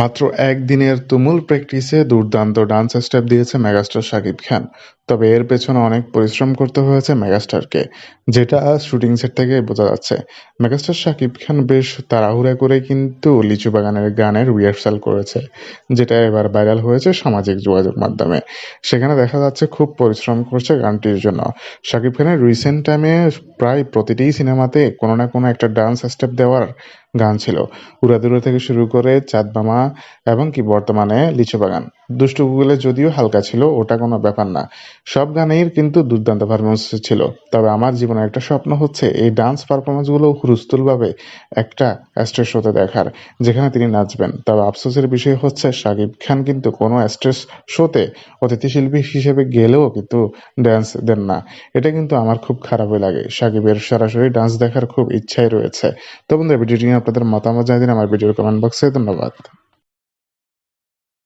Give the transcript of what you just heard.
মাত্র একদিনের তুমুল প্র্যাকটিসে দুর্দান্ত ডান্স স্টেপ দিয়েছে মেগাস্টার শাকিব খান। তবে এর পেছনে অনেক পরিশ্রম করতে হয়েছে মেগাস্টারকে, যেটা শুটিং সেট থেকে বোঝা যাচ্ছে। মেগাস্টার শাকিব খান বেশ তাড়াহুড়া করে কিন্তু লিচু বাগানের গানের রিহার্সাল করেছে, যেটা এবার ভাইরাল হয়েছে সামাজিক যোগাযোগ মাধ্যমে। সেখানে দেখা যাচ্ছে খুব পরিশ্রম করছে গানটির জন্য। শাকিব খানের রিসেন্ট টাইমে প্রায় প্রতিটি সিনেমাতে কোনো না কোনো একটা ডান্স স্টেপ দেওয়ার গান ছিল। উড়াদুরা থেকে শুরু করে চাঁদ মামা এবং কি বর্তমানে লিচু বাগান দুষ্টু গুগলে যদিও হালকা ছিল, ওটা কোনো ব্যাপার না। সব গানেই কিন্তু দুর্দান্ত পারফরমেন্স ছিল। তবে আমার জীবনে একটা স্বপ্ন হচ্ছে, এই ডান্স পারফরমেন্সগুলো হুরুস্তুলভাবে একটা স্টেজ শোতে দেখার, যেখানে তিনি নাচবেন। তবে আফসোসের বিষয় হচ্ছে, শাকিব খান কিন্তু কোনো স্টেজ শোতে অতিথি শিল্পী হিসেবে গেলেও কিন্তু ড্যান্স দেন না। এটা কিন্তু আমার খুব খারাপই লাগে। সাকিবের সরাসরি ডান্স দেখার খুব ইচ্ছাই রয়েছে। তো বন্ধুরা, ভিডিওটি নিয়ে আপনাদের মতামত জানিয়ে দিন। আমার ভিডিওর কমেন্ট বক্সে ধন্যবাদ।